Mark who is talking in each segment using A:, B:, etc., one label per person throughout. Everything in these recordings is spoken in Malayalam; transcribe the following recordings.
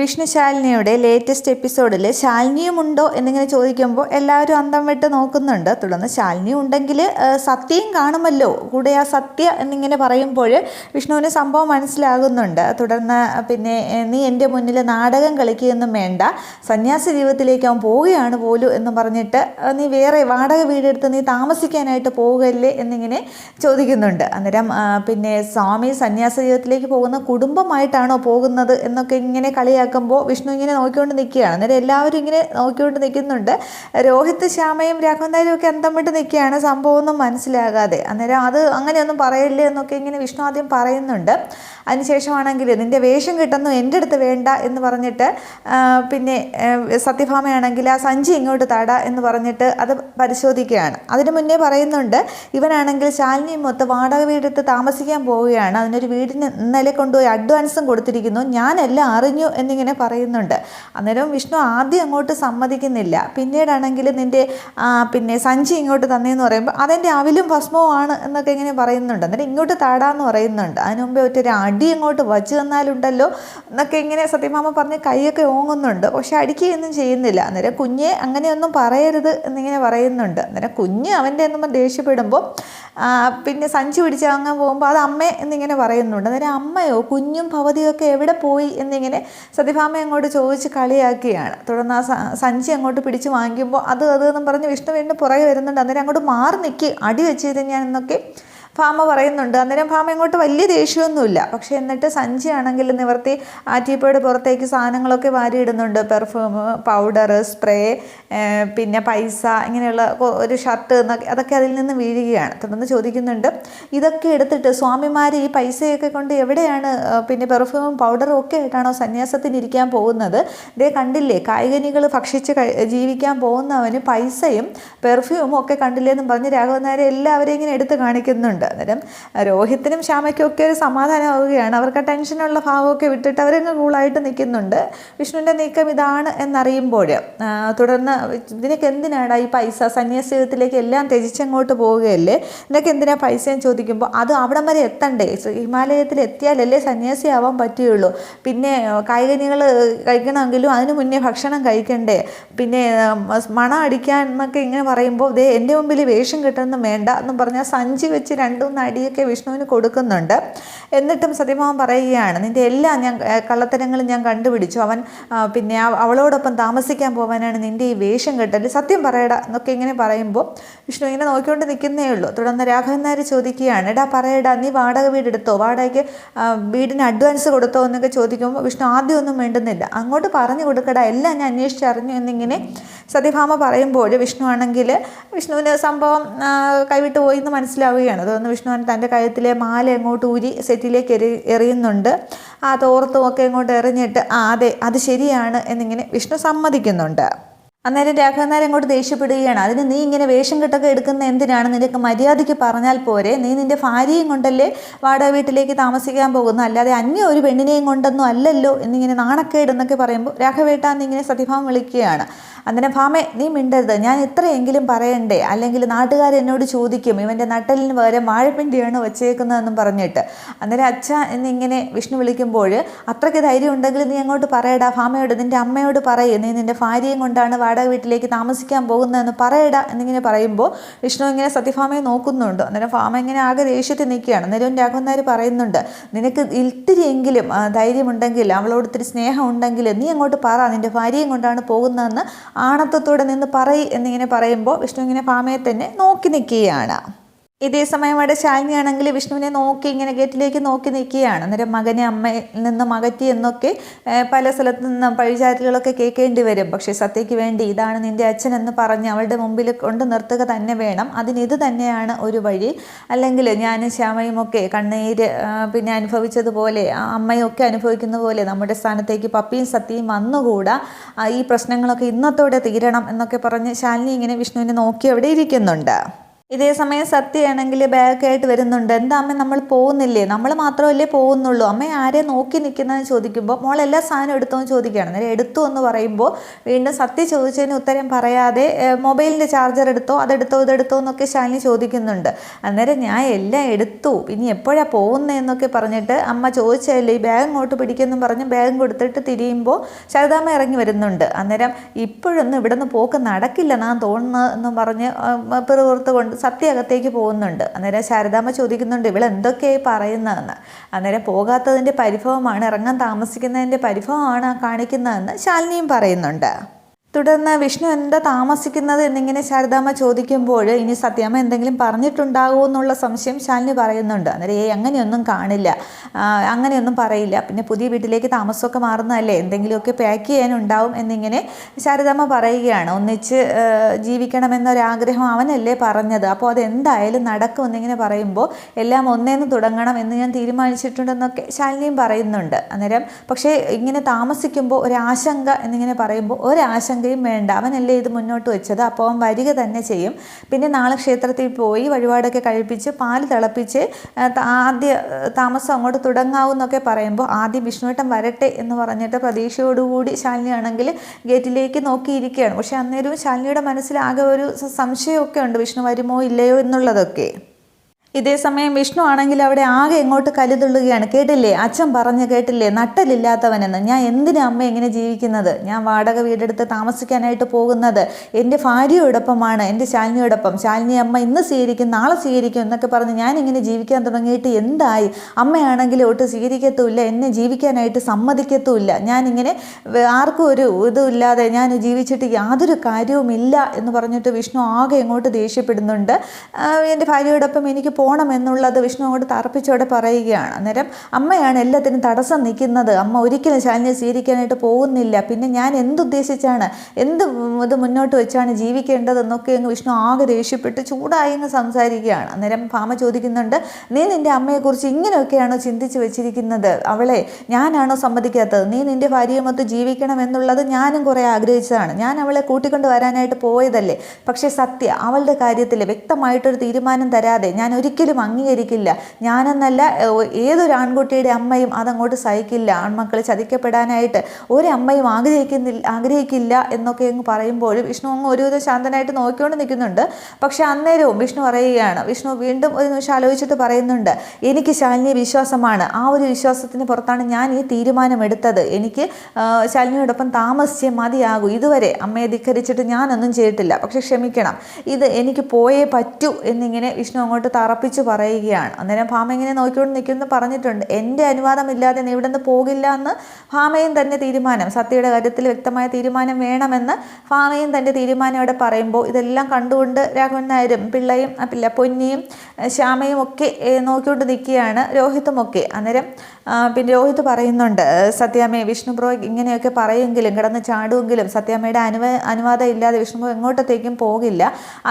A: വിഷ്ണു ശാലിനിയുടെ ലേറ്റസ്റ്റ് എപ്പിസോഡിൽ ശാലിനിയും ഉണ്ടോ എന്നിങ്ങനെ ചോദിക്കുമ്പോൾ എല്ലാവരും അന്തം വിട്ട് നോക്കുന്നുണ്ട്. തുടർന്ന് ശാലിനി ഉണ്ടെങ്കിൽ സത്യം കാണുമല്ലോ. കൂടെ ആ സത്യ എന്നിങ്ങനെ പറയുമ്പോൾ വിഷ്ണുവിന് സംഭവം മനസ്സിലാകുന്നുണ്ട്. തുടർന്ന് പിന്നെ നീ എന്റെ മുന്നിൽ നാടകം കളിക്കുകയൊന്നും വേണ്ട. സന്യാസി ജീവിതത്തിലേക്ക് അവൻ പോവുകയാണ് പോലും എന്ന് പറഞ്ഞിട്ട് നീ വേറെ വാടക വീടെടുത്ത് നീ താമസിക്കാനായിട്ട് പോവുകയല്ലേ എന്നിങ്ങനെ ചോദിക്കുന്നുണ്ട്. അന്നേരം പിന്നെ സ്വാമി സന്യാസ ജീവിതത്തിലേക്ക് പോകുന്ന കുടുംബമായിട്ടാണോ പോകുന്നത് എന്നൊക്കെ ഇങ്ങനെ കളിയാക്കുമ്പോൾ വിഷ്ണു ഇങ്ങനെ നോക്കിക്കൊണ്ട് നിൽക്കുകയാണ്. അന്നേരം എല്ലാവരും ഇങ്ങനെ നോക്കിക്കൊണ്ട് നിൽക്കുന്നുണ്ട്. രോഹിത് ശ്യാമയും രാഘവന്തായാലും ഒക്കെ അന്തം വിട്ട് നിൽക്കുകയാണ്. സംഭവം ഒന്നും മനസ്സിലാകാതെ. അന്നേരം അത് അങ്ങനെയൊന്നും പറയല്ലേ എന്നൊക്കെ ഇങ്ങനെ വിഷ്ണു ആദ്യം പറയുന്നുണ്ട്. അതിനുശേഷമാണെങ്കിൽ നിന്റെ വേഷം കിട്ടുന്നു എന്റെ അടുത്ത് വേണ്ട എന്ന് പറഞ്ഞിട്ട് പിന്നെ സത്യഭാമയാണെങ്കിൽ ആ സഞ്ചി ഇങ്ങോട്ട് താട എന്ന് പറഞ്ഞിട്ട് അത് പരിശോധിക്കുകയാണ്. അതിന് മുന്നേ പറയുന്നുണ്ട് ഇവനാണെങ്കിൽ ശാലിനിയും മൊത്തം വാടക വീടെടുത്ത് താമസിക്കാൻ പോവുകയാണ്. അതിനൊരു വീടിന് ഇന്നലെ കൊണ്ടുപോയി അഡ്വാൻസും കൊടുത്തിരിക്കുന്നു. ഞാനെല്ലാം അറിഞ്ഞു എന്നിങ്ങനെ പറയുന്നുണ്ട്. അന്നേരം വിഷ്ണു ആദ്യം അങ്ങോട്ട് സമ്മതിക്കുന്നില്ല. പിന്നീടാണെങ്കിൽ നിന്റെ പിന്നെ സഞ്ചി ഇങ്ങോട്ട് തന്നേന്ന് പറയുമ്പോൾ അതെന്റെ അവിലും ഭസ്മവുമാണ് എന്നൊക്കെ ഇങ്ങനെ പറയുന്നുണ്ട്. അന്നേരം ഇങ്ങോട്ട് താടാന്ന് പറയുന്നുണ്ട്. അതിന് മുമ്പേ ഒറ്റ ഒരു അടി അങ്ങോട്ട് വച്ച് തന്നാലുണ്ടല്ലോ എന്നൊക്കെ ഇങ്ങനെ സത്യമാമ പറഞ്ഞ് കൈയൊക്കെ ഓങ്ങുന്നുണ്ട്. പക്ഷെ അടിക്കുകയൊന്നും ചെയ്യുന്നില്ല. അന്നേരം കുഞ്ഞെ അങ്ങനെയൊന്നും പറയരുത് എന്നിങ്ങനെ പറയുന്നുണ്ട്. അന്നേരം കുഞ്ഞ് അവന്റെ എന്നും ദേഷ്യപ്പെടുമ്പോൾ പിന്നെ സഞ്ചി പിടിച്ച് വാങ്ങാൻ പോകുമ്പോൾ അത് അമ്മ എന്നിങ്ങനെ പറയുന്നുണ്ട്. അന്നേരം അമ്മയോ കുഞ്ഞും ഭവതിയൊക്കെ എവിടെ പോയി എന്നിങ്ങനെ സത്യഭാമ അങ്ങോട്ട് ചോദിച്ച് കളിയാക്കിയാണ് തുടർന്ന് ആ സഞ്ചി അങ്ങോട്ട് പിടിച്ച് വാങ്ങിക്കുമ്പോൾ അത് അത് എന്നും പറഞ്ഞ് വിഷ്ണു വീണ്ടും പുറകെ വരുന്നുണ്ട്. അന്നേരം അങ്ങോട്ട് മാറി നിൽക്കി അടി വെച്ച് ഞാൻ എന്നൊക്കെ ഭാമ പറയുന്നുണ്ട്. അന്നേരം ഭാമ ഇങ്ങോട്ട് വലിയ ദേഷ്യമൊന്നുമില്ല. പക്ഷേ എന്നിട്ട് സഞ്ചി ആണെങ്കിൽ നിവർത്തി ആറ്റിപ്പയുടെ പുറത്തേക്ക് സാധനങ്ങളൊക്കെ വാരിയിടുന്നുണ്ട്. പെർഫ്യൂം പൗഡർ സ്പ്രേ പിന്നെ പൈസ ഇങ്ങനെയുള്ള ഒരു ഷർട്ട് എന്നൊക്കെ അതൊക്കെ അതിൽ നിന്ന് വീഴുകയാണ്. തുടർന്ന് ചോദിക്കുന്നുണ്ട് ഇതൊക്കെ എടുത്തിട്ട് സ്വാമിമാർ ഈ പൈസയൊക്കെ കൊണ്ട് എവിടെയാണ് പിന്നെ പെർഫ്യൂമും പൗഡറും ഒക്കെ ആയിട്ടാണോ സന്യാസത്തിന് ഇരിക്കാൻ പോകുന്നത്? ഇതേ കണ്ടില്ലേ കായികനികൾ ഭക്ഷിച്ച് ജീവിക്കാൻ പോകുന്നവന് പൈസയും പെർഫ്യൂമും ഒക്കെ കണ്ടില്ലേ എന്നും പറഞ്ഞ് രാഘവൻ നായരെ എല്ലാവരെയും ഇങ്ങനെ എടുത്ത് കാണിക്കുന്നുണ്ട്. അന്നേരം രോഹിത്തിനും ശ്യാമയ്ക്കും ഒക്കെ ഒരു സമാധാനമാവുകയാണ്. അവർക്ക് ആ ടെൻഷനുള്ള ഭാവമൊക്കെ വിട്ടിട്ട് അവരങ്ങ് കൂളായിട്ട് നിൽക്കുന്നുണ്ട്. വിഷ്ണുവിന്റെ നീക്കം ഇതാണ് എന്നറിയുമ്പോൾ തുടർന്ന് ഇതിനൊക്കെ എന്തിനാണ് ഈ പൈസ? സന്യാസ ജീവിതത്തിലേക്ക് എല്ലാം ത്യജിച്ചങ്ങോട്ട് പോവുകയല്ലേ? ഇതിനൊക്കെ എന്തിനാ പൈസ എന്ന് ചോദിക്കുമ്പോൾ അത് അവിടം വരെ എത്തണ്ടേ? ഹിമാലയത്തിൽ എത്തിയാലല്ലേ സന്യാസിയാവാൻ പറ്റുകയുള്ളൂ. പിന്നെ കായികനികൾ കഴിക്കണമെങ്കിലും അതിന് മുന്നേ ഭക്ഷണം കഴിക്കണ്ടേ? പിന്നെ മണം അടിക്കാൻ എന്നൊക്കെ ഇങ്ങനെ പറയുമ്പോൾ ദേ എന്റെ മുമ്പിൽ വേഷം കിട്ടണമെന്ന് വേണ്ട എന്ന് പറഞ്ഞാൽ സഞ്ചി വെച്ച് രണ്ടുമൂന്ന് അടിയൊക്കെ വിഷ്ണുവിന് കൊടുക്കുന്നുണ്ട്. എന്നിട്ടും സത്യഭാമൻ പറയുകയാണ് നിന്റെ എല്ലാ ഞാൻ കള്ളത്തരങ്ങളും ഞാൻ കണ്ടുപിടിച്ചു. അവൻ പിന്നെ അവ- അവളോടൊപ്പം താമസിക്കാൻ പോകാനാണ് നിന്റെ ഈ വേഷം കെട്ടൽ സത്യം പറയടാ എന്നൊക്കെ ഇങ്ങനെ പറയുമ്പോൾ വിഷ്ണു ഇങ്ങനെ നോക്കിക്കൊണ്ട് നിൽക്കുന്നേ ഉള്ളൂ. തുടർന്ന് രാഘവൻ നായർ ചോദിക്കുകയാണ് എടാ പറയടാ നീ വാടക വീടെടുത്തോ? വാടകയ്ക്ക് വീടിന് അഡ്വാൻസ് കൊടുത്തോ? എന്നൊക്കെ ചോദിക്കുമ്പോൾ വിഷ്ണു ആദ്യം ഒന്നും വേണ്ടുന്നില്ല അങ്ങോട്ട് പറഞ്ഞു കൊടുക്കടാ എല്ലാം ഞാൻ അന്വേഷിച്ചറിഞ്ഞു എന്നിങ്ങനെ സത്യഭാമ പറയുമ്പോൾ വിഷ്ണു ആണെങ്കിൽ വിഷ്ണുവിന് സംഭവം കൈവിട്ട് പോയി എന്ന് മനസ്സിലാവുകയാണ്. തുടർന്ന് വിഷ്ണുവൻ തന്റെ കഴുത്തിലെ മാല എങ്ങോട്ട് ഊരി സെറ്റിലേക്ക് എറി എറിയുന്നുണ്ട്. ആ തോർത്തും ഒക്കെ അങ്ങോട്ട് എറിഞ്ഞിട്ട് ആ അതെ അത് ശരിയാണ് എന്നിങ്ങനെ വിഷ്ണു സമ്മതിക്കുന്നുണ്ട്. അന്നേരം രാഘവൻ അങ്ങോട്ട് ദേഷ്യപ്പെടുകയാണ്. അതിന് നീ ഇങ്ങനെ വേഷം കെട്ടൊക്കെ എടുക്കുന്ന എന്തിനാണ് നിനക്ക് മര്യാദയ്ക്ക് പറഞ്ഞാൽ പോരെ? നീ നിന്റെ ഭാര്യയും കൊണ്ടല്ലേ വാടക വീട്ടിലേക്ക് താമസിക്കാൻ പോകുന്നു അല്ലാതെ അന്യ ഒരു പെണ്ണിനെയും കൊണ്ടൊന്നും അല്ലല്ലോ എന്നിങ്ങനെ നാണക്കേട് എന്നൊക്കെ പറയുമ്പോൾ രാഘവേട്ട എന്നിങ്ങനെ സത്യഭാമം വിളിക്കുകയാണ്. അന്നേരം ഭാമേ നീ മിണ്ടരുത്. ഞാൻ ഇത്രയെങ്കിലും പറയണ്ടേ? അല്ലെങ്കിൽ നാട്ടുകാർ എന്നോട് ചോദിക്കും ഇവന്റെ നട്ടലിന് പകരം വാഴപ്പിണ്ടിയാണ് വച്ചേക്കുന്നതെന്നും പറഞ്ഞിട്ട്. അന്നേരം അച്ഛ എന്നിങ്ങനെ വിഷ്ണു വിളിക്കുമ്പോൾ അത്രയ്ക്ക് ധൈര്യം ഉണ്ടെങ്കിൽ നീ അങ്ങോട്ട് പറയടാ. ഭാമയോട് നിന്റെ അമ്മയോട് പറയും. നീ നിന്റെ ഭാര്യയും കൊണ്ടാണ് വാടക വീട്ടിലേക്ക് താമസിക്കാൻ പോകുന്നതെന്ന് പറയടാ എന്നിങ്ങനെ പറയുമ്പോൾ വിഷ്ണു ഇങ്ങനെ സത്യഭാമയെ നോക്കുന്നുണ്ട്. അന്നേരം ഭാമ ഇങ്ങനെ ആകെ ദേഷ്യത്തിൽ നിൽക്കുകയാണ്. അന്നേരം രാഘവൻ നായർ പറയുന്നുണ്ട് നിനക്ക് ഇത്തിരിയെങ്കിലും ധൈര്യമുണ്ടെങ്കിൽ അവളോട് ഇത്തിരി സ്നേഹം ഉണ്ടെങ്കിൽ നീ അങ്ങോട്ട് പറ. നിന്റെ ഭാര്യയും കൊണ്ടാണ് പോകുന്നതെന്ന് ആണത്വത്തോടെ നിന്ന് പറയ് എന്നിങ്ങനെ പറയുമ്പോൾ വിഷ്ണു ഇങ്ങനെ ഭാമയെ തന്നെ നോക്കി നിൽക്കുകയാണ്. ഇതേ സമയം അവിടെ ശാലിനിയാണെങ്കിൽ വിഷ്ണുവിനെ നോക്കി ഇങ്ങനെ ഗേറ്റിലേക്ക് നോക്കി നിൽക്കുകയാണ്. അന്നേരം മകനെ അമ്മയിൽ നിന്ന് അകറ്റി എന്നൊക്കെ പല സ്ഥലത്തു നിന്നും പഴിചാരലുകളൊക്കെ കേൾക്കേണ്ടി വരും. പക്ഷേ സത്യയ്ക്ക് വേണ്ടി ഇതാണ് നിന്റെ അച്ഛൻ എന്ന് പറഞ്ഞ് അവളുടെ മുമ്പിൽ കൊണ്ട് നിർത്തുക തന്നെ വേണം. അതിന് ഇത് തന്നെയാണ് ഒരു വഴി. അല്ലെങ്കിൽ ഞാനും ശ്യാമയും ഒക്കെ കണ്ണീര് പിന്നെ അനുഭവിച്ചതുപോലെ അമ്മയൊക്കെ അനുഭവിക്കുന്ന പോലെ നമ്മുടെ സ്ഥാനത്തേക്ക് പപ്പിയും സത്യയും വന്നുകൂടാ. ഈ പ്രശ്നങ്ങളൊക്കെ ഇന്നത്തോടെ തീരണം എന്നൊക്കെ പറഞ്ഞ് ശാലിനി ഇങ്ങനെ വിഷ്ണുവിനെ നോക്കി അവിടെ ഇരിക്കുന്നുണ്ട്. ഇതേ സമയം സത്യയാണെങ്കിൽ ആയിട്ട് വരുന്നുണ്ട്. എന്താ അമ്മ നമ്മൾ പോകുന്നില്ലേ? നമ്മൾ മാത്രമല്ലേ പോകുന്നുള്ളൂ. അമ്മ ആരെ നോക്കി നിൽക്കുന്നതെന്ന് ചോദിക്കുമ്പോൾ മോൾ എല്ലാ സാധനവും എടുത്തോ എന്ന് ചോദിക്കുകയാണ്. അന്നേരം എടുത്തു എന്ന് പറയുമ്പോൾ വീണ്ടും സത്യ ചോദിച്ചതിന് ഉത്തരം പറയാതെ മൊബൈലിന്റെ ചാർജർ എടുത്തോ അതെടുത്തോ ഇതെടുത്തോ എന്നൊക്കെ ശാലിനി ചോദിക്കുന്നുണ്ട്. അന്നേരം ഞാൻ എല്ലാം എടുത്തു. ഇനി എപ്പോഴാണ് പോകുന്നതെന്നൊക്കെ പറഞ്ഞിട്ട് അമ്മ ചോദിച്ചതല്ലേ ഈ ബാഗ് ഇങ്ങോട്ട് പിടിക്കുമെന്നും പറഞ്ഞ് ബാഗും കൊടുത്തിട്ട് തിരിയുമ്പോൾ ശരദാമ്മ ഇറങ്ങി വരുന്നുണ്ട്. അന്നേരം ഇപ്പോഴൊന്നും ഇവിടെ നിന്ന് പോക്ക് നടക്കില്ല എന്നാണ് തോന്നുന്നത് എന്നും പറഞ്ഞ് പിറുപുറത്ത് കൊണ്ട് സത്യ അകത്തേക്ക് പോകുന്നുണ്ട്. അന്നേരം ശാരദാമ്മ ചോദിക്കുന്നുണ്ട് ഇവൾ എന്തൊക്കെയായി പറയുന്നതെന്ന്? അന്നേരം പോകാത്തതിന്റെ പരിഭവമാണ് ഇറങ്ങാൻ താമസിക്കുന്നതിന്റെ പരിഭവമാണ് കാണിക്കുന്നതെന്ന് ശാലിനിയും പറയുന്നുണ്ട്. തുടർന്ന് വിഷ്ണു എന്താ താമസിക്കുന്നത് എന്നിങ്ങനെ ശാരദാമ്മ ചോദിക്കുമ്പോൾ ഇനി സത്യാമ്മ എന്തെങ്കിലും പറഞ്ഞിട്ടുണ്ടാകുമോ എന്നുള്ള സംശയം ശാലിനി പറയുന്നുണ്ട്. അന്നേരം ഏ അങ്ങനെയൊന്നും കാണില്ല. അങ്ങനെയൊന്നും പറയില്ല. പിന്നെ പുതിയ വീട്ടിലേക്ക് താമസമൊക്കെ മാറുന്നതല്ലേ? എന്തെങ്കിലുമൊക്കെ പാക്ക് ചെയ്യാനുണ്ടാവും എന്നിങ്ങനെ ശാരദാമ്മ പറയുകയാണ്. ഒന്നിച്ച് ജീവിക്കണമെന്നൊരാഗ്രഹം അവനല്ലേ പറഞ്ഞത്. അപ്പോൾ അതെന്തായാലും നടക്കും എന്നിങ്ങനെ പറയുമ്പോൾ എല്ലാം ഒന്നേന്ന് തുടങ്ങണം എന്ന് ഞാൻ തീരുമാനിച്ചിട്ടുണ്ടെന്നൊക്കെ ശാലിനിയും പറയുന്നുണ്ട്. അന്നേരം പക്ഷേ ഇങ്ങനെ താമസിക്കുമ്പോൾ ഒരാശങ്ക എന്നിങ്ങനെ പറയുമ്പോൾ ഒരാശങ്ക ആശങ്കയും വേണ്ട. അവനല്ലേ ഇത് മുന്നോട്ട് വെച്ചത്? അപ്പോൾ അവൻ വരിക തന്നെ ചെയ്യും. പിന്നെ നാളെ ക്ഷേത്രത്തിൽ പോയി വഴിപാടൊക്കെ കഴിപ്പിച്ച് പാൽ തിളപ്പിച്ച് ആദ്യ താമസം അങ്ങോട്ട് തുടങ്ങാവൂന്നൊക്കെ പറയുമ്പോൾ ആദ്യം വിഷ്ണുവേട്ടൻ വരട്ടെ എന്ന് പറഞ്ഞിട്ട് പ്രതീക്ഷയോടുകൂടി ശാലിനിയാണെങ്കിൽ ഗേറ്റിലേക്ക് നോക്കിയിരിക്കുകയാണ്. പക്ഷേ അന്നേരവും ശാലിനിയുടെ മനസ്സിലാകെ ഒരു സംശയമൊക്കെ ഉണ്ട്. വിഷ്ണു വരുമോ ഇല്ലയോ എന്നുള്ളതൊക്കെ. ഇതേ സമയം വിഷ്ണു ആണെങ്കിൽ അവിടെ ആകെ എങ്ങോട്ട് കലുതുള്ളുകയാണ് കേട്ടില്ലേ? അച്ഛൻ പറഞ്ഞു കേട്ടില്ലേ? നട്ടലില്ലാത്തവനെന്ന്. ഞാൻ എന്തിനാ അമ്മ എങ്ങനെ ജീവിക്കുന്നത്? ഞാൻ വാടക വീടെടുത്ത് താമസിക്കാനായിട്ട് പോകുന്നത് എന്റെ ഭാര്യയോടൊപ്പമാണ് എന്റെ ശാലിനിയോടൊപ്പം. ശാലിനി അമ്മ ഇന്ന് സ്വീകരിക്കും നാളെ സ്വീകരിക്കും എന്നൊക്കെ പറഞ്ഞ് ഞാൻ ഇങ്ങനെ ജീവിക്കാൻ തുടങ്ങിയിട്ട് എന്തായി? അമ്മയാണെങ്കിൽ ഒട്ട് സ്വീകരിക്കത്തുമില്ല എന്നെ ജീവിക്കാനായിട്ട് സമ്മതിക്കത്തുമില്ല. ഞാനിങ്ങനെ ആർക്കും ഒരു ഇതുമില്ലാതെ ഞാൻ ജീവിച്ചിട്ട് യാതൊരു കാര്യവുമില്ല എന്ന് പറഞ്ഞിട്ട് വിഷ്ണു ആകെ എങ്ങോട്ട് ദേഷ്യപ്പെടുന്നുണ്ട്. എന്റെ ഭാര്യയോടൊപ്പം എനിക്ക് പോകണം എന്നുള്ളത് വിഷ്ണു അങ്ങോട്ട് തറപ്പിച്ചോടെ പറയുകയാണ്. അന്നേരം അമ്മയാണ് എല്ലാത്തിനും തടസ്സം നിൽക്കുന്നത്. അമ്മ ഒരിക്കലും ശാലിനെ സ്വീകരിക്കാനായിട്ട് പോകുന്നില്ല. പിന്നെ ഞാൻ എന്തുദ്ദേശിച്ചാണ്? എന്ത് ഇത് മുന്നോട്ട് വെച്ചാണ് ജീവിക്കേണ്ടതെന്നൊക്കെ അങ്ങ് വിഷ്ണു ആകെ ദേഷ്യപ്പെട്ട് ചൂടായി എന്ന് സംസാരിക്കുകയാണ്. അന്നേരം ഭാമ ചോദിക്കുന്നുണ്ട് നീ നിന്റെ അമ്മയെക്കുറിച്ച് ഇങ്ങനെയൊക്കെയാണോ ചിന്തിച്ച് വെച്ചിരിക്കുന്നത്? അവളെ ഞാനാണോ സമ്മതിക്കാത്തത്? നീ നിന്റെ ഭാര്യയുമൊത്ത് ജീവിക്കണം എന്നുള്ളത് ഞാനും കുറേ ആഗ്രഹിച്ചതാണ്. ഞാൻ അവളെ കൂട്ടിക്കൊണ്ട് വരാനായിട്ട് പോയതല്ലേ. പക്ഷേ സത്യ അവളുടെ കാര്യത്തിൽ വ്യക്തമായിട്ടൊരു തീരുമാനം തരാതെ ഞാൻ ഒരു ഒരിക്കലും അംഗീകരിക്കില്ല. ഞാനെന്നല്ല ഏതൊരു ആൺകുട്ടിയുടെ അമ്മയും അതങ്ങോട്ട് സഹിക്കില്ല. ആൺമക്കൾ ചതിക്കപ്പെടാനായിട്ട് ഒരമ്മയും ആഗ്രഹിക്കുന്നില്ല ആഗ്രഹിക്കില്ല എന്നൊക്കെ അങ്ങ് പറയുമ്പോഴും വിഷ്ണു അങ്ങ് ഒരുവിധം ശാന്തനായിട്ട് നോക്കിക്കൊണ്ട് നിൽക്കുന്നുണ്ട്. പക്ഷേ അന്നേരവും വിഷ്ണു പറയുകയാണ് വിഷ്ണു വീണ്ടും ഒരു നിമിഷം ആലോചിച്ചിട്ട് പറയുന്നുണ്ട് എനിക്ക് ശാലിനി വിശ്വാസമാണ്. ആ ഒരു വിശ്വാസത്തിന് പുറത്താണ് ഞാൻ ഈ തീരുമാനമെടുത്തത്. എനിക്ക് ശാലിനിയോടൊപ്പം താമസിച്ചേ മതിയാകൂ. ഇതുവരെ അമ്മയെ ധിക്കരിച്ചിട്ട് ഞാനൊന്നും ചെയ്തിട്ടില്ല. പക്ഷെ ക്ഷമിക്കണം. ഇത് എനിക്ക് പോയേ പറ്റൂ എന്നിങ്ങനെ വിഷ്ണു അങ്ങോട്ട് തറപ്പ് ഉറപ്പിച്ച് പറയുകയാണ്. അന്നേരം ഭാമ ഇങ്ങനെ നോക്കിക്കൊണ്ട് നിൽക്കുമെന്ന് പറഞ്ഞിട്ടുണ്ട്. എന്റെ അനുവാദമില്ലാതെ നീ ഇവിടെ നിന്ന് പോകില്ല എന്ന് ഭാമയും തന്നെ തീരുമാനം സത്യയുടെ കാര്യത്തിൽ വ്യക്തമായ തീരുമാനം വേണമെന്ന് ഭാമയും തന്റെ തീരുമാനം ഇവിടെ പറയുമ്പോൾ ഇതെല്ലാം കണ്ടുകൊണ്ട് രാഘവൻ നായരും പിള്ളയും പിള്ള പൊന്നിയും ശ്യാമയും ഒക്കെ നോക്കിക്കൊണ്ട് നിൽക്കുകയാണ്. രോഹിത്തുമൊക്കെ. അന്നേരം പിന്നെ രോഹിത് പറയുന്നുണ്ട് സത്യാമ്മയെ വിഷ്ണു ബ്രോ ഇങ്ങനെയൊക്കെ പറയുമെങ്കിലും കിടന്ന് ചാടുമെങ്കിലും സത്യാമ്മയുടെ അനുവ അനുവാദം ഇല്ലാതെ വിഷ്ണു എങ്ങോട്ടത്തേക്കും പോകില്ല.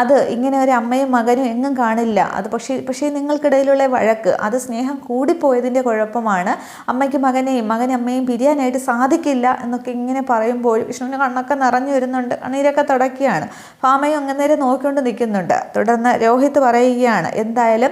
A: അത് ഇങ്ങനെ ഒരു അമ്മയും മകനും എങ്ങും കാണില്ല. അത് പക്ഷേ പക്ഷേ നിങ്ങൾക്കിടയിലുള്ള വഴക്ക് അത് സ്നേഹം കൂടിപ്പോയതിന്റെ കുഴപ്പമാണ്. അമ്മയ്ക്ക് മകനെയും മകൻ അമ്മയും പിരിയാനായിട്ട് സാധിക്കില്ല എന്നൊക്കെ ഇങ്ങനെ പറയുമ്പോൾ വിഷ്ണുവിന്റെ കണ്ണൊക്കെ നിറഞ്ഞു വരുന്നുണ്ട് കണ്ണീരൊക്കെ തുടക്കുകയാണ് ഫാമയും അങ്ങനെ നേരെ നോക്കിക്കൊണ്ട് നിൽക്കുന്നുണ്ട്. തുടർന്ന് രോഹിത് പറയുകയാണ് എന്തായാലും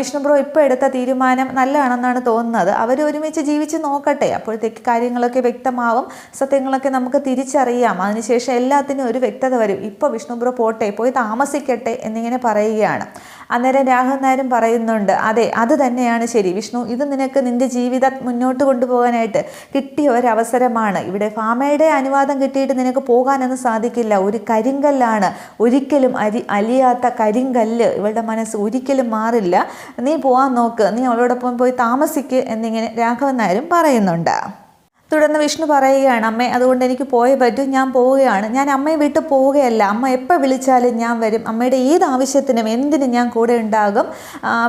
A: വിഷ്ണു ബ്രോ ഇപ്പോൾ എടുത്ത തീരുമാനം നല്ലതാണെന്നാണ് തോന്നുന്നത്. അവർ ഒരുമിച്ച് ജീവിച്ച് നോക്കട്ടെ. അപ്പോഴത്തേക്ക് കാര്യങ്ങളൊക്കെ വ്യക്തമാവും. സത്യങ്ങളൊക്കെ നമുക്ക് തിരിച്ചറിയാം. അതിനുശേഷം എല്ലാത്തിനും ഒരു വ്യക്തത വരും. ഇപ്പോൾ വിഷ്ണുപുരം പോട്ടെ പോയി താമസിക്കട്ടെ എന്നിങ്ങനെ പറയുകയാണ്. അന്നേരം രാഘവൻ നായരും പറയുന്നുണ്ട് അതെ അത് തന്നെയാണ് ശരി. വിഷ്ണു ഇത് നിനക്ക് നിന്റെ ജീവിതം മുന്നോട്ട് കൊണ്ടുപോകാനായിട്ട് കിട്ടിയ ഒരവസരമാണ്. ഇവിടെ ഫാമയുടെ അനുവാദം കിട്ടിയിട്ട് നിനക്ക് പോകാനൊന്നും സാധിക്കില്ല. ഒരു കരിങ്കല്ലാണ്. ഒരിക്കലും അരി അലിയാത്ത കരിങ്കല്ല് ഇവളുടെ മനസ്സ് ഒരിക്കലും മാറില്ല. നീ പോവാൻ നോക്ക്. നീ അവളോടൊപ്പം പോയി താമസിക്ക് എന്നിങ്ങനെ രാഘവൻ നായരും പറയുന്നുണ്ട്. തുടർന്ന് വിഷ്ണു പറയുകയാണ് അമ്മ അതുകൊണ്ട് എനിക്ക് പോയേ പറ്റൂ ഞാൻ പോവുകയാണ്. ഞാൻ അമ്മയെ വിട്ട് പോവുകയല്ല. അമ്മ എപ്പോൾ വിളിച്ചാലും ഞാൻ വരും. അമ്മയുടെ ഏത് ആവശ്യത്തിനും എന്തിനും ഞാൻ കൂടെ ഉണ്ടാകും.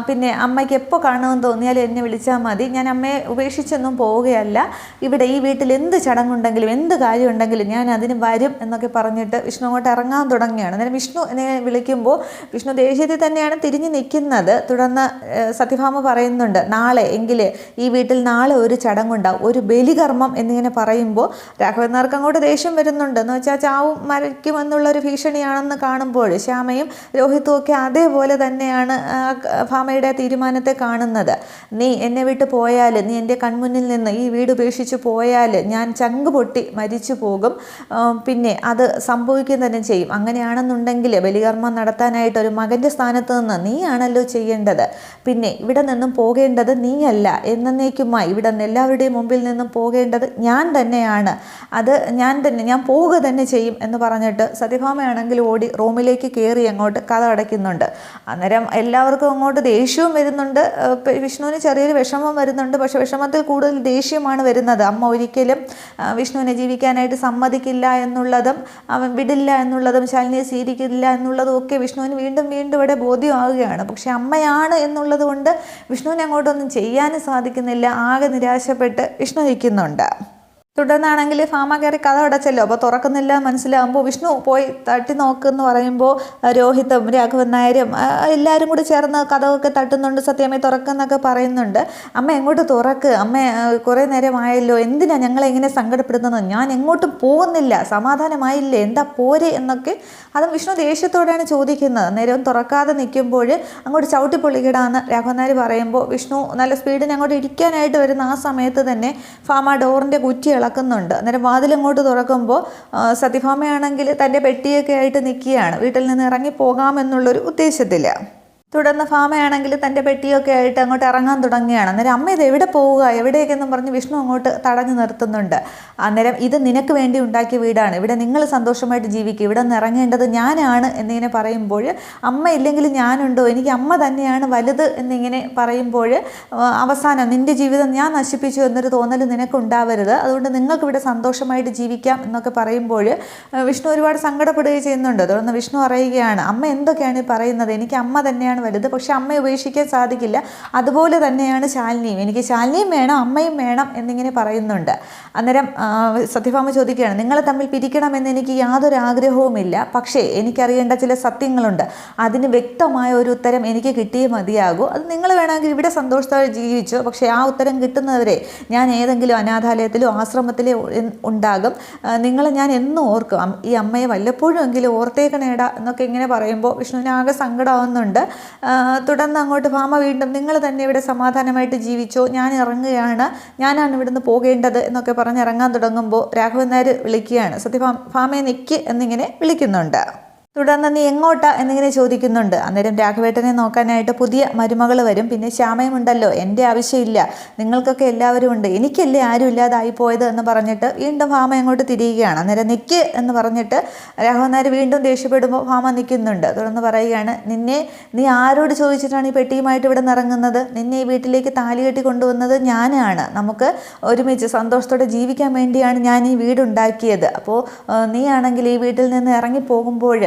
A: പിന്നെ അമ്മയ്ക്ക് എപ്പോൾ കാണുമെന്ന് തോന്നിയാലും എന്നെ വിളിച്ചാൽ മതി. ഞാൻ അമ്മയെ ഉപേക്ഷിച്ചൊന്നും പോവുകയല്ല. ഇവിടെ ഈ വീട്ടിൽ എന്ത് ചടങ്ങുണ്ടെങ്കിലും എന്ത് കാര്യമുണ്ടെങ്കിലും ഞാൻ അതിന് വരും എന്നൊക്കെ പറഞ്ഞിട്ട് വിഷ്ണു അങ്ങോട്ട് ഇറങ്ങാൻ തുടങ്ങുകയാണ്. അന്നേരം വിഷ്ണു എന്നെ വിളിക്കുമ്പോൾ വിഷ്ണു ദേഷ്യത്തിൽ തന്നെയാണ് തിരിഞ്ഞു നിൽക്കുന്നത്. തുടർന്ന് സത്യഭാമ പറയുന്നുണ്ട് നാളെ എങ്കിൽ ഈ വീട്ടിൽ നാളെ ഒരു ചടങ്ങുണ്ടാവും. ഒരു ബലികർമ്മം ധർമ്മം എന്നിങ്ങനെ പറയുമ്പോൾ രാഘവൻ അങ്ങോട്ട് ദേഷ്യം വരുന്നുണ്ട്. എന്ന് വെച്ചാൽ ചാവും മരിക്കുമെന്നുള്ള ഒരു ഭീഷണിയാണെന്ന് കാണുമ്പോൾ ശ്യാമയും രോഹിത്തും ഒക്കെ അതേപോലെ തന്നെയാണ് ഭാമയുടെ തീരുമാനത്തെ കാണുന്നത്. നീ എന്നെ വിട്ട് പോയാൽ നീ എന്റെ കൺമുന്നിൽ നിന്ന് ഈ വീട് ഉപേക്ഷിച്ച് പോയാൽ ഞാൻ ചങ്ക് പൊട്ടി മരിച്ചു പോകും. പിന്നെ അത് സംഭവിക്കുക തന്നെ ചെയ്യും. അങ്ങനെയാണെന്നുണ്ടെങ്കിൽ ബലികർമ്മം നടത്താനായിട്ട് ഒരു മകന്റെ സ്ഥാനത്ത് നിന്ന് നീയാണല്ലോ ചെയ്യേണ്ടത്. പിന്നെ ഇവിടെ നിന്നും പോകേണ്ടത് നീയല്ല. എന്നേക്കുമായി ഇവിടെ നിന്ന് എല്ലാവരുടെയും മുമ്പിൽ നിന്നും പോകേണ്ടത് ഞാൻ തന്നെയാണ്. അത് ഞാൻ തന്നെ ഞാൻ പോവുക തന്നെ ചെയ്യും എന്ന് പറഞ്ഞിട്ട് സത്യഭാമയാണെങ്കിൽ ഓടി റൂമിലേക്ക് കയറി അങ്ങോട്ട് കഥ അടയ്ക്കുന്നുണ്ട്. അന്നേരം എല്ലാവർക്കും അങ്ങോട്ട് ദേഷ്യവും വരുന്നുണ്ട്. വിഷ്ണുവിന് ചെറിയൊരു വിഷമം വരുന്നുണ്ട്. പക്ഷേ വിഷമത്തിൽ കൂടുതൽ ദേഷ്യമാണ് വരുന്നത്. അമ്മ ഒരിക്കലും വിഷ്ണുവിനെ ജീവിക്കാനായിട്ട് സമ്മതിക്കില്ല എന്നുള്ളതും അവൻ വിടില്ല എന്നുള്ളതും ശാലിനിയെ സ്വീകരിക്കില്ല എന്നുള്ളതും ഒക്കെ വിഷ്ണുവിന് വീണ്ടും വീണ്ടും ഇവിടെ ബോധ്യമാവുകയാണ്. പക്ഷേ അമ്മയാണ് എന്നുള്ളത് കൊണ്ട് വിഷ്ണുവിനെ അങ്ങോട്ടൊന്നും ചെയ്യാനും സാധിക്കുന്നില്ല. ആകെ നിരാശപ്പെട്ട് വിഷ്ണു ഇരിക്കുന്നുണ്ട് തുടർന്നാണെങ്കിൽ ഫാമ കയറി കഥ അടച്ചല്ലോ. അപ്പോൾ തുറക്കുന്നില്ല മനസ്സിലാകുമ്പോൾ വിഷ്ണു പോയി തട്ടി നോക്കുമെന്ന് പറയുമ്പോൾ രോഹിതും രാഘവൻ നായരും എല്ലാവരും കൂടി ചേർന്ന് കഥകൊക്കെ തട്ടുന്നുണ്ട് സത്യമേ തുറക്കുന്നൊക്കെ പറയുന്നുണ്ട്. അമ്മ എങ്ങോട്ട് തുറക്ക്? അമ്മ കുറേ നേരമായല്ലോ. എന്തിനാണ് ഞങ്ങളെ ഇങ്ങനെ സങ്കടപ്പെടുത്തുന്നത്? ഞാൻ എങ്ങോട്ടും പോകുന്നില്ല. സമാധാനമായില്ലേ? എന്താ പോരെ എന്നൊക്കെ. അതും വിഷ്ണു ദേഷ്യത്തോടെയാണ് ചോദിക്കുന്നത്. നേരം തുറക്കാതെ നിൽക്കുമ്പോൾ അങ്ങോട്ട് ചവിട്ടി പൊളികിടാന്ന് രാഘവൻ നായർ പറയുമ്പോൾ വിഷ്ണു നല്ല സ്പീഡിന് അങ്ങോട്ട് ഇരിക്കാനായിട്ട് വരുന്ന ആ സമയത്ത് തന്നെ ഫാമ ഡോറിന്റെ കുറ്റി ഇളക്കുന്നുണ്ട് അന്നേരം വാതിലങ്ങോട്ട് തുറക്കുമ്പോൾ സതിഭാമയാണെങ്കിൽ തന്റെ പെട്ടിയൊക്കെ ആയിട്ട് നിൽക്കുകയാണ്. വീട്ടിൽ നിന്ന് ഇറങ്ങി പോകാമെന്നുള്ളൊരു ഉദ്ദേശത്തിൽ തുടർന്ന് ഫാമയാണെങ്കിൽ തന്റെ പെട്ടിയൊക്കെ ആയിട്ട് അങ്ങോട്ട് ഇറങ്ങാൻ തുടങ്ങുകയാണ്. അന്നേരം അമ്മ ഇത് എവിടെ പോവുക? എവിടേക്കെന്നും പറഞ്ഞ് വിഷ്ണു അങ്ങോട്ട് തടഞ്ഞു നിർത്തുന്നുണ്ട്. അന്നേരം ഇത് നിനക്ക് വേണ്ടി ഉണ്ടാക്കിയ വീടാണ്. ഇവിടെ നിങ്ങൾ സന്തോഷമായിട്ട് ജീവിക്കുക. ഇവിടെ നിന്ന് ഇറങ്ങേണ്ടത് ഞാനാണ് എന്നിങ്ങനെ പറയുമ്പോൾ അമ്മ ഇല്ലെങ്കിൽ ഞാനുണ്ടോ? എനിക്ക് അമ്മ തന്നെയാണ് വലുത് എന്നിങ്ങനെ പറയുമ്പോൾ അവസാനം നിന്റെ ജീവിതം ഞാൻ നശിപ്പിച്ചു എന്നൊരു തോന്നൽ നിനക്കുണ്ടാവരുത്. അതുകൊണ്ട് നിങ്ങൾക്ക് ഇവിടെ സന്തോഷമായിട്ട് ജീവിക്കാം എന്നൊക്കെ പറയുമ്പോൾ വിഷ്ണു ഒരുപാട് സങ്കടപ്പെടുകയും ചെയ്യുന്നുണ്ട്. തുടർന്ന് വിഷ്ണു പറയുകയാണ് അമ്മ എന്തൊക്കെയാണ് ഈ പറയുന്നത്? എനിക്ക് അമ്മ തന്നെയാണ് വലുത് പക്ഷേ അമ്മയെ ഉപേക്ഷിക്കാൻ സാധിക്കില്ല. അതുപോലെ തന്നെയാണ് ശാലിനിയും. എനിക്ക് ശാലിനിയും വേണം അമ്മയും വേണം എന്നിങ്ങനെ പറയുന്നുണ്ട്. അന്നേരം സത്യഭാമ ചോദിക്കുകയാണ് നിങ്ങളെ തമ്മിൽ പിരിക്കണമെന്ന് എനിക്ക് യാതൊരു ആഗ്രഹവുമില്ല പക്ഷേ എനിക്കറിയേണ്ട ചില സത്യങ്ങളുണ്ട്. അതിന് വ്യക്തമായ ഒരു ഉത്തരം എനിക്ക് കിട്ടിയേ മതിയാകൂ. അത് നിങ്ങൾ വേണമെങ്കിൽ ഇവിടെ സന്തോഷത്തോടെ ജീവിച്ചു. പക്ഷേ ആ ഉത്തരം കിട്ടുന്നവരെ ഞാൻ ഏതെങ്കിലും അനാഥാലയത്തിലോ ആശ്രമത്തിലോ ഉണ്ടാകും. നിങ്ങളെ ഞാൻ എന്നും ഓർക്കും. ഈ അമ്മയെ വല്ലപ്പോഴും എങ്കിലും ഓർത്തേക്കണേടാ എന്നൊക്കെ ഇങ്ങനെ പറയുമ്പോൾ വിഷ്ണുവിന് ആകെ സങ്കടമാവുന്നുണ്ട്. തുടർന്ന് അങ്ങോട്ട് ഭാമ വീണ്ടും നിങ്ങൾ തന്നെ ഇവിടെ സമാധാനമായിട്ട് ജീവിച്ചോ? ഞാൻ ഇറങ്ങുകയാണ്. ഞാനാണ് ഇവിടുന്ന് പോകേണ്ടത് എന്നൊക്കെ പറഞ്ഞ് ഇറങ്ങാൻ തുടങ്ങുമ്പോൾ രാഘവൻ നായർ വിളിക്കുകയാണ്. സത്യഭാമ ഭാമയെ നിൽക്ക് എന്നിങ്ങനെ വിളിക്കുന്നുണ്ട്. തുടർന്ന് നീ എങ്ങോട്ടാ എന്നിങ്ങനെ ചോദിക്കുന്നുണ്ട്. അന്നേരം രാഘവേട്ടനെ നോക്കാനായിട്ട് പുതിയ മരുമകൾ വരും. പിന്നെ ശ്യാമയും ഉണ്ടല്ലോ എന്റെ ആവശ്യമില്ല. നിങ്ങൾക്കൊക്കെ എല്ലാവരും ഉണ്ട്. എനിക്കല്ലേ ആരും ഇല്ലാതായി പോയത് എന്ന് പറഞ്ഞിട്ട് വീണ്ടും ഭാമ അങ്ങോട്ട് തിരിയുകയാണ്. അന്നേരം നിൽക്ക് എന്ന് പറഞ്ഞിട്ട് രാഘവനാർ വീണ്ടും ദേഷ്യപ്പെടുമ്പോൾ ഭാമ നിൽക്കുന്നുണ്ട്. തുടർന്ന് പറയുകയാണ് നിന്നെ നീ ആരോട് ചോദിച്ചിട്ടാണ് ഈ പെട്ടിയുമായിട്ട് ഇവിടെ നിറങ്ങുന്നത്? നിന്നെ ഈ വീട്ടിലേക്ക് താലി കെട്ടി കൊണ്ടുവന്നത് ഞാനാണ്. നമുക്ക് ഒരുമിച്ച് സന്തോഷത്തോടെ ജീവിക്കാൻ വേണ്ടിയാണ് ഞാൻ ഈ വീടുണ്ടാക്കിയത്. അപ്പോൾ നീ ആണെങ്കിൽ ഈ വീട്ടിൽ നിന്ന് ഇറങ്ങി പോകുമ്പോൾ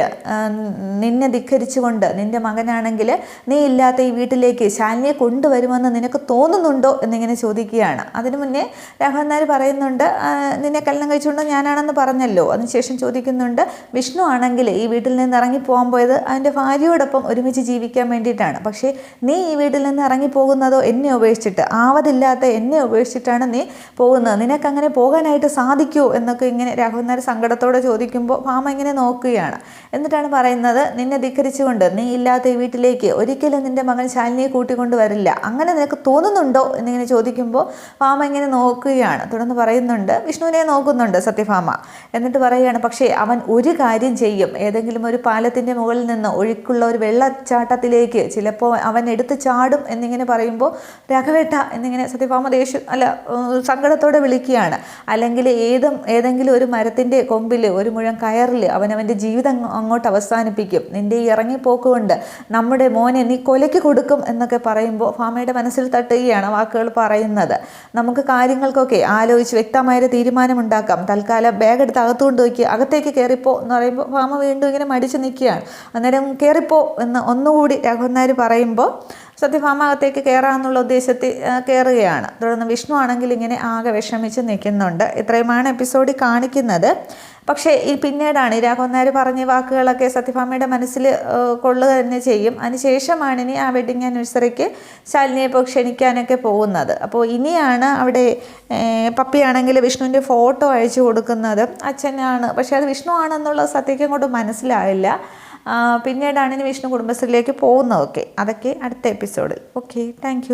A: നിന്നെ ധിക്കരിച്ചുകൊണ്ട് നിന്റെ മകനാണെങ്കിൽ നീ ഇല്ലാത്ത ഈ വീട്ടിലേക്ക് ശാലിനിയെ കൊണ്ടുവരുമെന്ന് നിനക്ക് തോന്നുന്നുണ്ടോ എന്നിങ്ങനെ ചോദിക്കുകയാണ്. അതിനു മുന്നേ രാഘവന്നാർ പറയുന്നുണ്ട് നിന്നെ കല്യാണം കഴിച്ചുകൊണ്ട് ഞാനാണെന്ന് പറഞ്ഞല്ലോ. അതിനുശേഷം ചോദിക്കുന്നുണ്ട് വിഷ്ണു ആണെങ്കിൽ ഈ വീട്ടിൽ നിന്ന് ഇറങ്ങി പോകാൻ പോയത് അവന്റെ ഭാര്യയോടൊപ്പം ഒരുമിച്ച് ജീവിക്കാൻ വേണ്ടിയിട്ടാണ്. പക്ഷേ നീ ഈ വീട്ടിൽ നിന്ന് ഇറങ്ങിപ്പോകുന്നതോ എന്നെ ഉപേക്ഷിച്ചിട്ട് ആവതില്ലാത്ത എന്നെ ഉപേക്ഷിച്ചിട്ടാണ് നീ പോകുന്നത്. നിനക്കങ്ങനെ പോകാനായിട്ട് സാധിക്കുമോ എന്നൊക്കെ ഇങ്ങനെ രാഘവന്നാർ സങ്കടത്തോടെ ചോദിക്കുമ്പോൾ ഭാമ ഇങ്ങനെ നോക്കുകയാണ്. എന്നിട്ടാണ് പറയുന്നത് നിന്നെ ധിക്കരിച്ചുകൊണ്ട് നീ ഇല്ലാത്ത ഈ വീട്ടിലേക്ക് ഒരിക്കലും നിന്റെ മകൻ ശാലിനിയെ കൂട്ടിക്കൊണ്ട് വരില്ല. അങ്ങനെ നിനക്ക് തോന്നുന്നുണ്ടോ? എന്നിങ്ങനെ ചോദിക്കുമ്പോൾ ഭാമ ഇങ്ങനെ നോക്കുകയാണ്. തുടർന്ന് പറയുന്നുണ്ട് വിഷ്ണുവിനെ നോക്കുന്നുണ്ട് സത്യഭാമ. എന്നിട്ട് പറയുകയാണ് പക്ഷേ അവൻ ഒരു കാര്യം ചെയ്യും. ഏതെങ്കിലും ഒരു പാലത്തിന്റെ മുകളിൽ നിന്ന് ഒഴുക്കുള്ള ഒരു വെള്ളച്ചാട്ടത്തിലേക്ക് ചിലപ്പോൾ അവൻ എടുത്ത് ചാടും എന്നിങ്ങനെ പറയുമ്പോൾ രഘവേട്ട എന്നിങ്ങനെ സത്യഭാമ ദേഷ്യം അല്ല സങ്കടത്തോടെ വിളിക്കുകയാണ്. അല്ലെങ്കിൽ ഏതും ഏതെങ്കിലും ഒരു മരത്തിന്റെ കൊമ്പിൽ ഒരു മുഴം കയറിൽ അവൻ അവന്റെ ജീവിതം അങ്ങോട്ട് അവസാനിപ്പിക്കും. നിന്റെ ഈ ഇറങ്ങിപ്പോക്ക് കൊണ്ട് നമ്മുടെ മോനെ നീ കൊലയ്ക്ക് കൊടുക്കും എന്നൊക്കെ പറയുമ്പോൾ ഫാമയുടെ മനസ്സിൽ തട്ടുകയാണ് വാക്കുകൾ പറയുന്നത്. നമുക്ക് കാര്യങ്ങൾക്കൊക്കെ ആലോചിച്ച് വ്യക്തമായൊരു തീരുമാനമുണ്ടാക്കാം. തൽക്കാലം ബാഗ് എടുത്ത് അകത്തുകൊണ്ട് നോക്കി അകത്തേക്ക് കയറിപ്പോ എന്ന് പറയുമ്പോൾ ഫാമ വീണ്ടും ഇങ്ങനെ മടിച്ച് നിൽക്കുകയാണ്. അന്നേരം കയറിപ്പോ എന്ന് ഒന്നുകൂടി രാഘവൻ പറയുമ്പോൾ സത്യഭാമ അകത്തേക്ക് കയറാമെന്നുള്ള ഉദ്ദേശത്തിൽ കയറുകയാണ് തുടർന്ന് വിഷ്ണു ആണെങ്കിൽ ഇങ്ങനെ ആകെ വിഷമിച്ച് നിൽക്കുന്നുണ്ട്. ഇത്രയുമാണ് എപ്പിസോഡിൽ കാണിക്കുന്നത്. പക്ഷേ ഈ പിന്നീടാണ് നായർ പറഞ്ഞ വാക്കുകളൊക്കെ സത്യഭാമയുടെ മനസ്സിൽ കൊള്ളുക തന്നെ ചെയ്യും. അതിനുശേഷമാണ് ഇനി ആ വെഡിങ് ആനിവേഴ്സറിക്ക് ശാലിനിയെ ഇപ്പോൾ ക്ഷണിക്കാനൊക്കെ പോകുന്നത്. അപ്പോൾ ഇനിയാണ് അവിടെ പപ്പിയാണെങ്കിൽ വിഷ്ണുവിന്റെ ഫോട്ടോ അയച്ചു കൊടുക്കുന്നത്. അച്ഛനാണ്. പക്ഷേ അത് വിഷ്ണു ആണെന്നുള്ളത് സത്യക്കും കൊണ്ട് മനസ്സിലായില്ല. പിന്നീടാണ് ഇനി വിഷ്ണു കുടുംബശ്രീയിലേക്ക് പോകുന്നതൊക്കെ അതൊക്കെ അടുത്ത എപ്പിസോഡിൽ. ഓക്കെ. താങ്ക്